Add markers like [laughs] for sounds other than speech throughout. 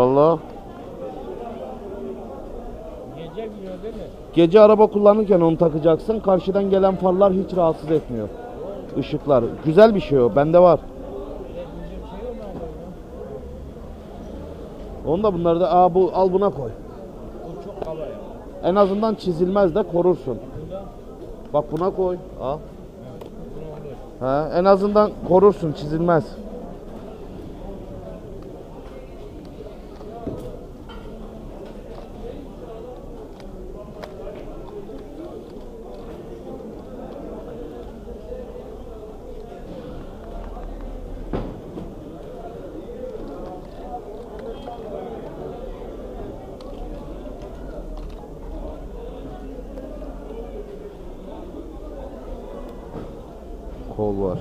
Valla Gece gidiyor değil mi? gece araba kullanırken onu takacaksın. Karşıdan gelen farlar hiç rahatsız etmiyor. Işıklar. Güzel bir şey o. Bende var. Onu da bunları da aa, bu, al buna koy. O çok kaba ya. En azından çizilmez de korursun. Burada Bak buna koy. Al. olur. Ha, en azından korursun çizilmez. Kol var.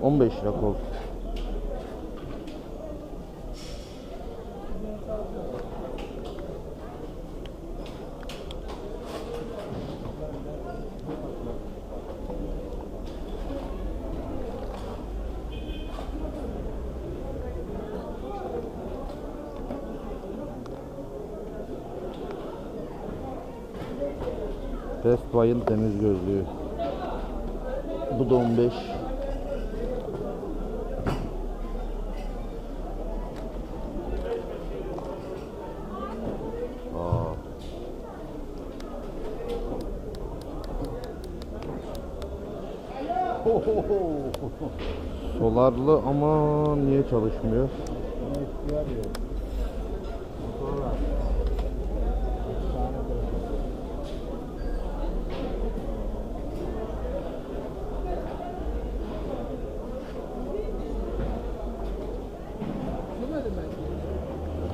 15 lira kol. Buy'ın temiz gözlüğü. Bu da 15. Aa. Solarlı ama niye çalışmıyor?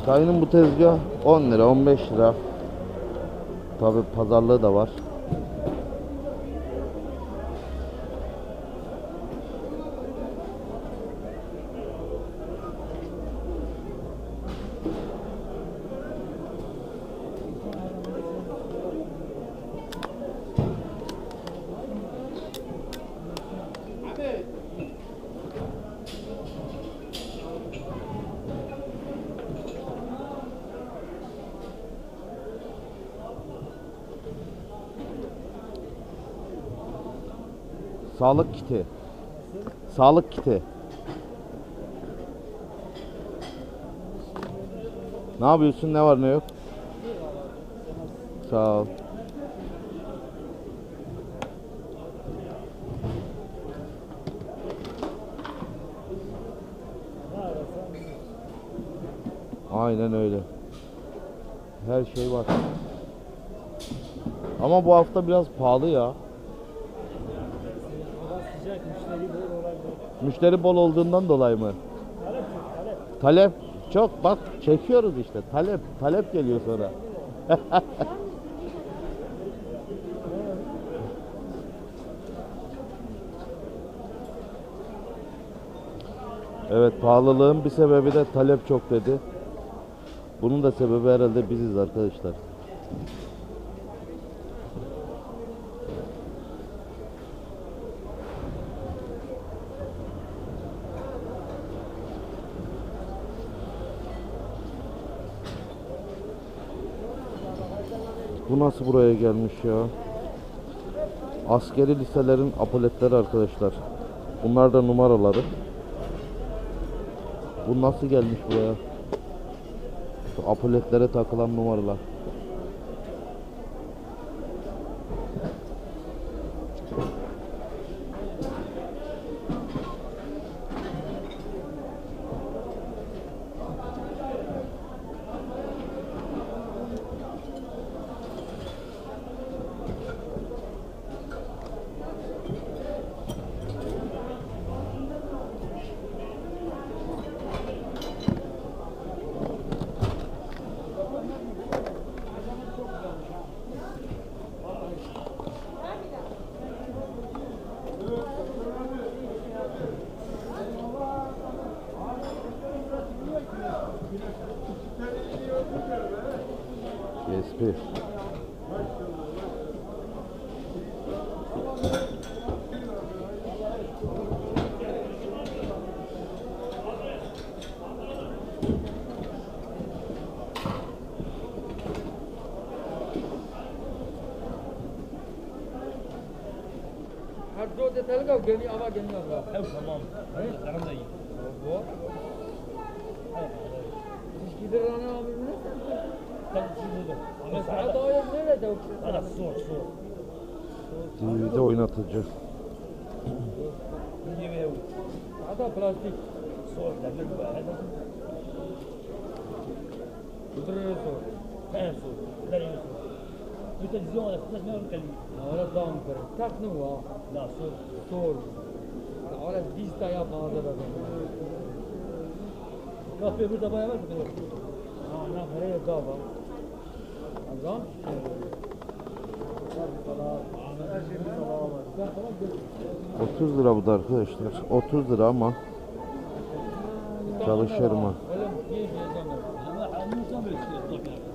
Dayının bu tezgah 10 lira 15 lira. Tabi pazarlığı da var. Sağlık kiti. Sağlık kiti. Ne yapıyorsun? Ne var ne yok? Sağ ol. Aynen öyle. Her şey var. Ama bu hafta biraz pahalı ya. Hava sıcak müşteri bol olabilir. Müşteri bol olduğundan dolayı mı? Talep çok talep. Talep çok bak çekiyoruz işte. Talep talep geliyor sonra. [laughs] evet pahalılığın bir sebebi de talep çok dedi. Bunun da sebebi herhalde biziz arkadaşlar. Bu nasıl buraya gelmiş ya? Askeri liselerin apoletleri arkadaşlar. Bunlar da numaraları. Bu nasıl gelmiş buraya? Şu apoletlere takılan numaralar. bir. Hadi o detaylı kal, gemi ama gemi abla. Evet tamam. Aram da iyi. Bu. Hiç gider ana abimle ne? Tabii siz burada. Ama Sana sana da öyle nerede o? Sana sor sor. DVD'de oynatıcı. Bir yemeğe vur. Ada plastik. Sor. Demir bu. Hadi. Kudurur sor. Ben sor. Ben iyi sor. Bu televizyon da kutlas ne olur kalıyor. Öyle dam kırın. Tak ne var? La sor. Sor. Öyle diz dayağı bana da bakın. Kapıya Azam. 30 lira bu da arkadaşlar. 30 lira ama çalışır mı? Öyle mi? İyi bir zaman. Ama anlıyorsan böyle şey yapmak yani.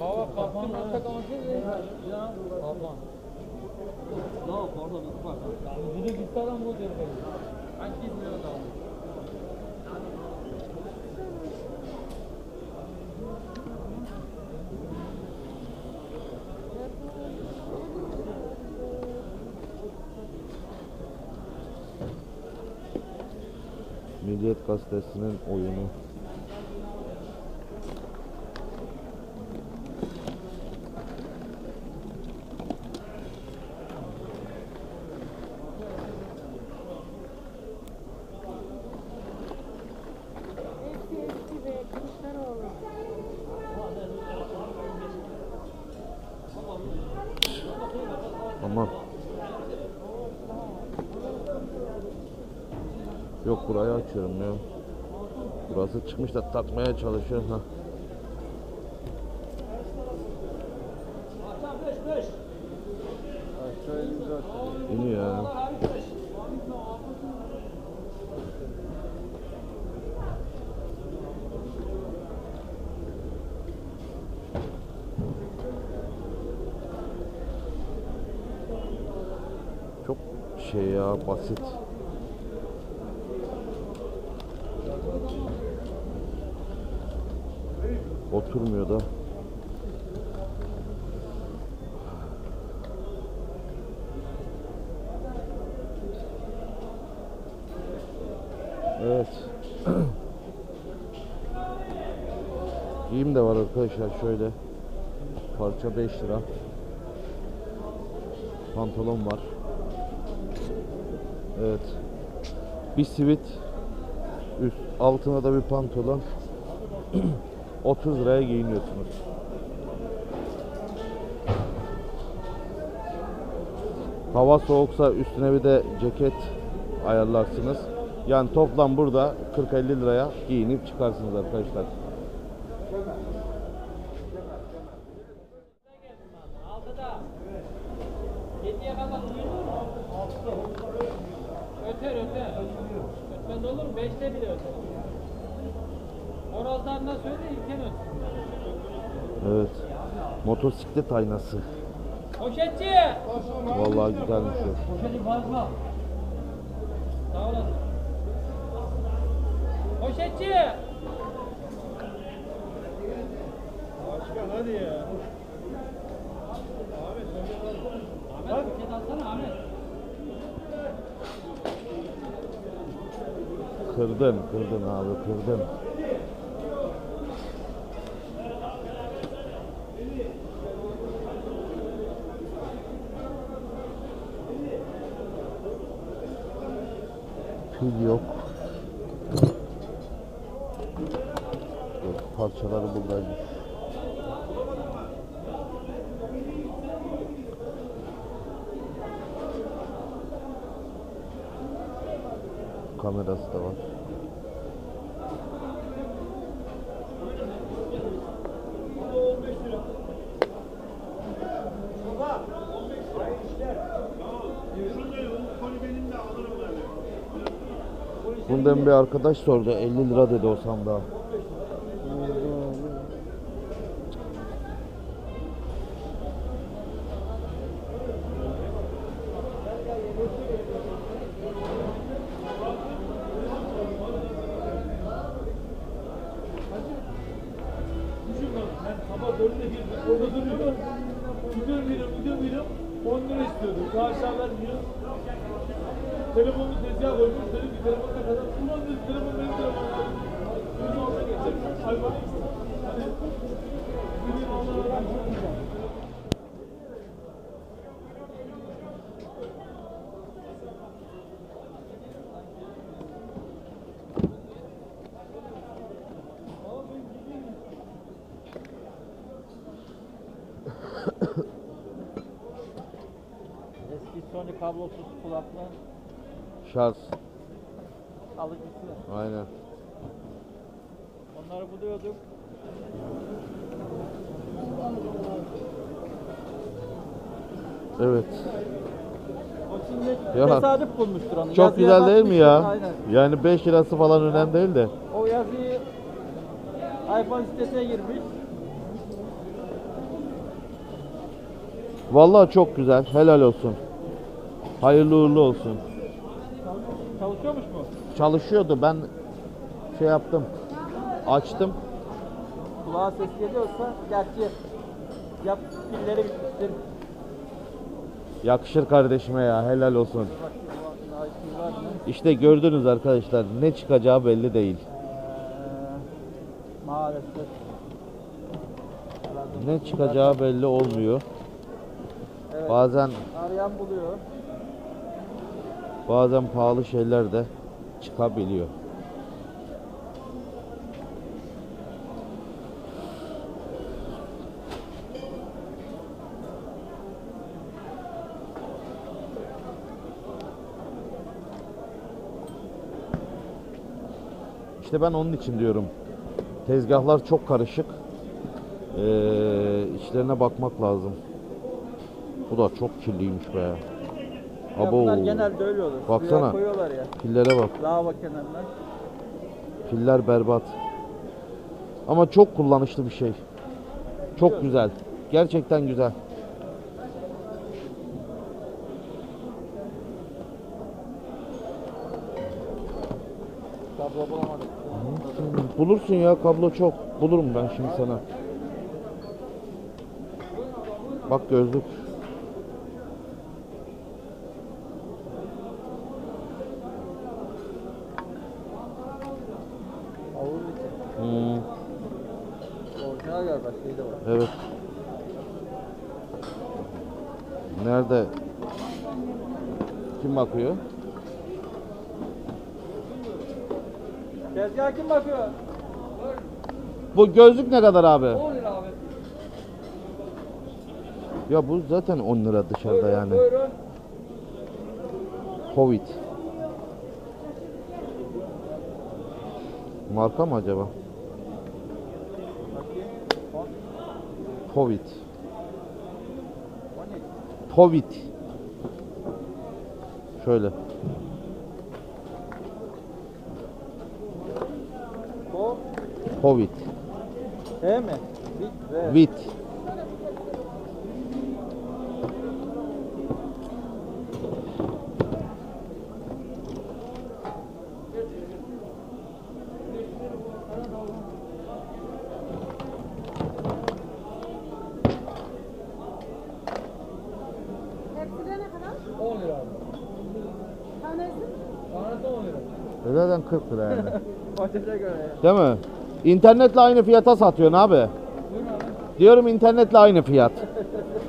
Ama bak kapan hatta kansız Ya. Kapan. Ne pardon. Pardon. Bir de gitti adam bu diyor böyle. Ben gitmiyor adam. Milliyet Gazetesi'nin oyunu. Yok burayı açıyorum ya. Burası çıkmış da takmaya çalışıyor. Ha. İniyor ya. Çok şey ya basit. Oturmuyor da. Evet. [clears throat] Giyim de var arkadaşlar şöyle. Parça 5 lira. Pantolon var. Evet. Bir sivit üst altına da bir pantolon [clears throat] 30 liraya giyiniyorsunuz. Hava soğuksa üstüne bir de ceket ayarlarsınız. Yani toplam burada 40-50 liraya giyinip çıkarsınız arkadaşlar. Öter öter. Ötmez olur mu? Beşte bile öter. Horozlarına söyle ilken ötsün. Evet. Motosiklet aynası. Poşetçi! Vallahi güzelmiş o. Poşeti fazla. Sağ olasın. Poşetçi! Başkan hadi ya. Ahmet poşet alsana Ahmet. Kırdın, kırdın abi, kırdın. Pil yok. Yok, Parçaları buradaymış. Kamerası da var. Bundan bir arkadaş sordu 50 lira dedi o sandığa. Kablosuz kulaklığın Şarj. alıcısı. Aynen. Onları buluyorduk. Evet. O şimdi Ya. tesadüf bulmuştur onu. Çok Yazıya güzel değil mi ya? Aynen. Yani 5 lirası falan önemli değil de. O yazıyı iPhone sitesine girmiş. Vallahi çok güzel. Helal olsun. Hayırlı uğurlu olsun. Çalışıyormuş mu? Çalışıyordu. Ben şey yaptım. Açtım. Kulağa ses geliyorsa gerçi yap pilleri bitmiştir. Yakışır kardeşime ya. Helal olsun. İşte gördünüz arkadaşlar. Ne çıkacağı belli değil. Ee, maalesef. Ne çıkacağı belli olmuyor. Evet. Bazen Arayan buluyor. Bazen pahalı şeyler de çıkabiliyor. İşte ben onun için diyorum. Tezgahlar çok karışık. Ee, içlerine bakmak lazım. Bu da çok kirliymiş be. Abo. bunlar genelde öyle olur. Suya Baksana. koyuyorlar ya. Pillere bak. Lavabo kenarına. Piller berbat. Ama çok kullanışlı bir şey. Çok güzel. Gerçekten güzel. Kablo bulamadık. Bulursun ya kablo çok. Bulurum ben şimdi sana. Bak gözlük. Avuz için. Hmm, Orijinal galiba şey de var. evet. Nerede? Kim bakıyor? Tezgah kim bakıyor? Bu gözlük ne kadar abi? 10 lira abi. Ya bu zaten 10 lira dışarıda yani. Buyurun. Covid. Marka mı acaba? Bakayım. 10. Covid. 12. Covid. Şöyle. Covid. E mi? Bit ve. Vit. Hepsi de ne kadar? 10 lira abi. Tanesi? Tanesi 10 lira. E Zaten 40 lira yani. [laughs] Paçete göre ya. Değil mi? İnternetle aynı fiyata satıyorsun abi. Diyorum internetle aynı fiyat.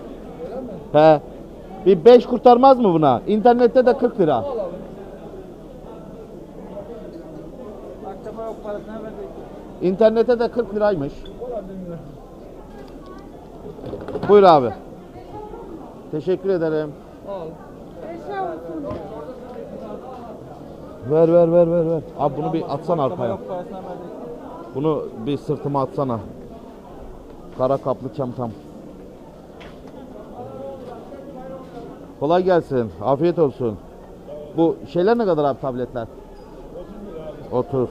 [laughs] He. Bir 5 kurtarmaz mı buna? İnternette de 40 lira. Akşama yok. İnternette de 40 liraymış. Buyur abi. Teşekkür ederim. Eşya olsun. Ver ver ver ver ver. Abi bunu bir atsana Akşama arkaya. Bunu bir sırtıma atsana. Kara kaplı çantam. Kolay gelsin. Afiyet olsun. Bu şeyler ne kadar abi tabletler? 30.